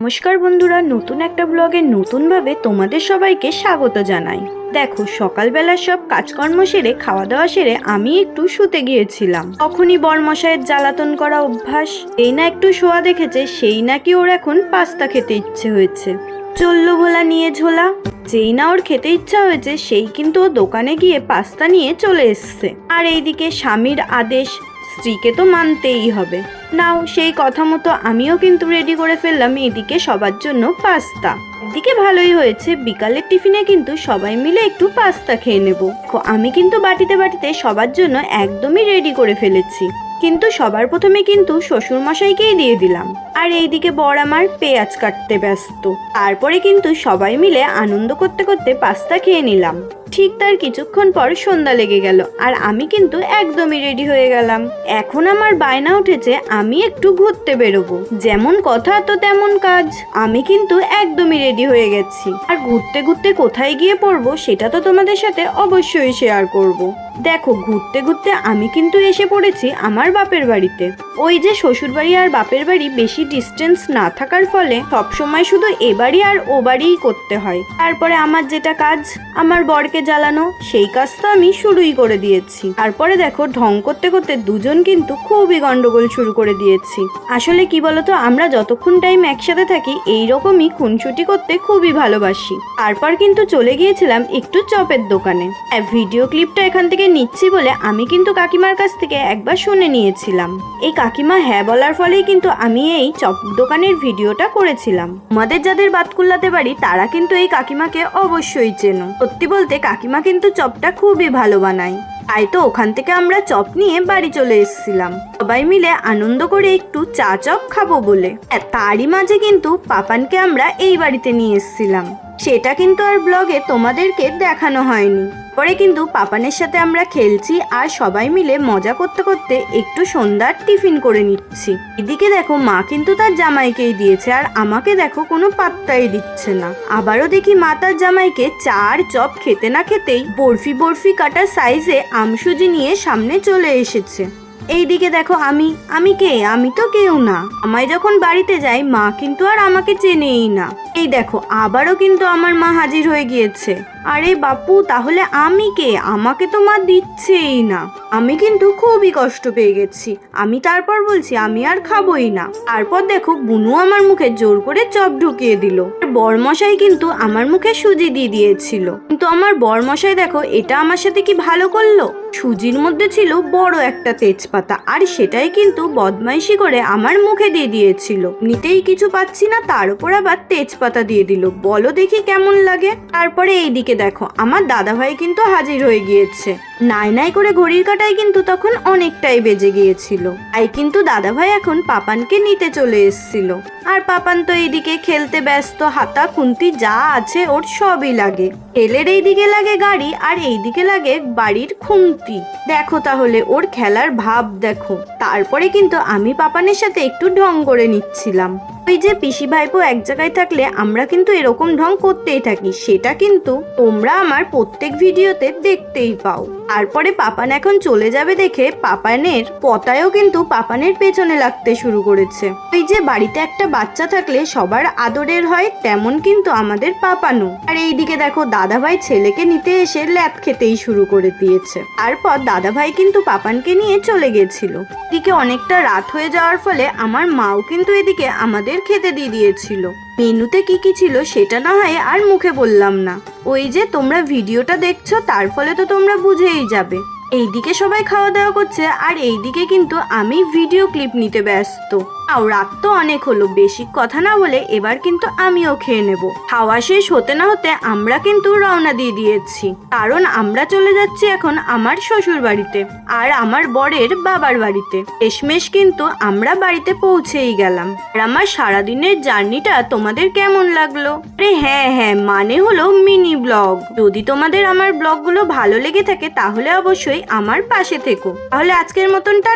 নমস্কার বন্ধুরা, নতুন একটা ব্লগে নতুনভাবে তোমাদের সবাইকে স্বাগত জানাই। দেখো, সকালবেলা সব কাজকর্ম সেরে খাওয়া দাওয়া সেরে আমি একটু শুতে গিয়েছিলাম। তখনই বরমশাইয়ের জ্বালাতন করা অভ্যাস, এই না একটু শোয়া দেখেছে, সেই নাকি ওর এখন পাস্তা খেতে ইচ্ছে হয়েছে। চলল ভোলা নিয়ে ঝোলা, যেই না ওর খেতে ইচ্ছা হয়েছে, সেই কিন্তু ও দোকানে গিয়ে পাস্তা নিয়ে চলে এসছে। আর এইদিকে স্বামীর আদেশ, স্ত্রীকে তো মানতেই হবে। নাও, সেই কথা মতো আমিও কিন্তু রেডি করে ফেললাম এদিকে সবার জন্য পাস্তা। এদিকে ভালোই হয়েছে, বিকালের টিফিনে কিন্তু সবাই মিলে একটু পাস্তা খেয়ে নেব। আমি কিন্তু বাটিতে বাটিতে সবার জন্য একদমই রেডি করে ফেলেছি। কিন্তু সবার প্রথমে কিন্তু শ্বশুর মশাইকেই দিয়ে দিলাম। আর এইদিকে বর আমার পেঁয়াজ কাটতে ব্যস্ত। তারপরে কিন্তু সবাই মিলে আনন্দ করতে করতে পাস্তা খেয়ে নিলাম। ঠিক তার কিছুক্ষণ পর সন্ধ্যা লেগে গেল, আর আমি কিন্তু একদমই রেডি হয়ে গেলাম। এখন আমার বায়না উঠেছে, আমি একটু ঘুরতে বেরোবো। যেমন কথা, তো তেমন কাজ। আমি কিন্তু একদমই রেডি হয়ে গেছি। আর ঘুরতে ঘুরতে কোথায় গিয়ে পড়ব, সেটা তো তোমাদের সাথে অবশ্যই শেয়ার করব। দেখো, ঘুরতে ঘুরতে আমি কিন্তু এসে পড়েছি আমার বাপের বাড়িতে। ওই যে শ্বশুর বাড়ি আর বাপের বাড়ি বেশি ডিস্টেন্স না থাকার ফলে সবসময় শুধু এ বাড়ি আর ও বাড়িই করতে হয়। তারপরে আমার যেটা কাজ, আমার বরকে জ্বালানো, সেই কাজ তো আমি শুরুই করে দিয়েছি। তারপরে দেখো, ঢং করতে করতে দুজন কিন্তু খুবই গন্ডগোল শুরু করে দিয়েছি। আসলে কি বলতো, আমরা যতক্ষণ টাইম একসাথে থাকি, এই রকমই খুনসুটি করতে খুবই ভালোবাসি। তারপর কিন্তু চলে গিয়েছিলাম একটু চপের দোকানে। ভিডিও ক্লিপটা এখান থেকে নিচ্ছি বলে আমি কিন্তু কাকিমার কাছ থেকে একবার শুনে নিয়েছিলাম। এই কাকিমা হ্যাঁ বলার ফলেই কিন্তু আমি এই চপ দোকানের ভিডিওটা করেছিলাম। আমাদের যাদের বাতকুল্লাতে বাড়ি, তারা কিন্তু এই কাকিমাকে অবশ্যই চেনো। সত্যি বলতে, কাকিমা কিন্তু চপটা খুবই ভালো বানায়। তাই তো ওখান থেকে আমরা চপ নিয়ে বাড়ি চলে এসেছিলাম। সবাই মিলে আনন্দ করে একটু চা চপ খাব বলে। তারই মাঝে কিন্তু পাপানকে আমরা এই বাড়িতে নিয়ে এসেছিলাম। সেটা কিন্তু আর ব্লগে তোমাদেরকে দেখানো হয়নি। পরে কিন্তু পাপানের সাথে আমরা খেলছি আর সবাই মিলে মজা করতে করতে একটু সন্ধ্যার টিফিন করে নিচ্ছি। এদিকে দেখো মা কিন্তু তার জামাইকেই দিয়েছে আর আমাকে দেখো কোনো পাত্তাই দিচ্ছে না। আবারও দেখি মা তার জামাইকে চার চপ খেতে না খেতেই বরফি বরফি কাটা সাইজে আমসুজি নিয়ে সামনে চলে এসেছে। এইদিকে দেখো আমি আমি কে? আমি তো কেউ না। আমায় যখন বাড়িতে যাই মা কিন্তু আর আমাকে চেনেই না। এই দেখো, আবারও কিন্তু আমার মা হাজির হয়ে গিয়েছে। আরে বাপু, তাহলে আমি কে? আমাকে তো মা দিচ্ছেই না। আমি কিন্তু খুবই কষ্ট পেয়ে গেছি। আমি তারপর বলছি, আমি আর খাবোই না। তারপর দেখো, বুনু আমার মুখে জোর করে চপ ঢুকিয়ে দিল। বরমশাই কিন্তু আমার মুখে সুজি দিয়ে দিয়েছিল। কিন্তু আমার বরমশাই দেখো, এটা আমার সাথে কি ভালো করল? সুজির মধ্যে ছিল বড় একটা তেজপাতা, আর সেটাই কিন্তু বদমাইশি করে আমার মুখে দিয়ে দিয়েছিল। নিতেই কিছু পাচ্ছি না, তার উপর আবার তেজপাতা দিয়ে দিল। বলো দেখি কেমন লাগে। তারপরে এই দিকে দেখো, আমার দাদাভাই কিন্তু হাজির হয়ে গিয়েছে। নাই নাই করে ঘড়ির কাটায় কিন্তু তখন অনেকটাই বেজে গিয়েছিল। তাই কিন্তু দাদাভাই এখন পাপানকে নিতে চলে এসেছিল। আর পাপান তো এইদিকে খেলতে ব্যস্ত, হাতা, খুন্তি, যা আছে ওর সবই লাগে। এলের এইদিকে লাগে গাড়ি, আর এইদিকে লাগে বাড়ির খুন্তি। দেখো তাহলে ওর খেলার ভাব দেখো। তারপরে কিন্তু আমি পাপানের সাথে একটু ঢং করে নিচ্ছিলাম। ওই যে পিসি ভাইপো এক জায়গায় থাকলে আমরা কিন্তু এরকম ঢং করতেই থাকি, সেটা কিন্তু তোমরা আমার প্রত্যেক ভিডিওতে দেখতেই পাও। তারপরে পাপান এখন চলে যাবে দেখে পাপানের পতায়ও কিন্তু পাপানের পেছনে লাগতে শুরু করেছে। ওই যে বাড়িতে একটা বাচ্চা থাকলে সবার আদরের হয়, তেমন কিন্তু আমাদের পাপানো আর এইদিকে দেখো, দাদাভাই ছেলেকে নিতে এসে ল্যাপ খেতেই শুরু করে দিয়েছে। তারপর দাদাভাই কিন্তু পাপানকে নিয়ে চলে গেছিল। এদিকে অনেকটা রাত হয়ে যাওয়ার ফলে আমার মাও কিন্তু এদিকে আমাদের খেতে দিয়ে দিয়েছিল। মেনুতে কি কি ছিল সেটা না হয় আর মুখে বললাম না। ওই যে তোমরা ভিডিওটা দেখছ, তার ফলে তো তোমরা বুঝেই যাবে। এইদিকে সবাই খাওয়া দাওয়া করছে, আর এইদিকে কিন্তু আমি ভিডিও ক্লিপ নিতে ব্যস্ত। আও রাত তো অনেক হলো, বেশি কথা না বলে এবার কিন্তু আমিও খেয়ে নেব। খাওয়া শেষ হতে না হতে আমরা কিন্তু রওনা দিয়ে দিয়েছি। কারণ আমরা চলে যাচ্ছি এখন আমার শ্বশুর বাড়িতে, আর আমার বরের বাবার বাড়িতে। শেষমেশ কিন্তু আমরা বাড়িতে পৌঁছেই গেলাম। আর আমার সারাদিনের জার্নিটা তোমাদের কেমন লাগল? আরে হ্যাঁ হ্যাঁ মানে হলো মিনি ব্লগ। যদি তোমাদের আমার ব্লগগুলো ভালো লেগে থাকে তাহলে অবশ্যই আমার পাশে থেকো। তাহলে আজকের মতন টা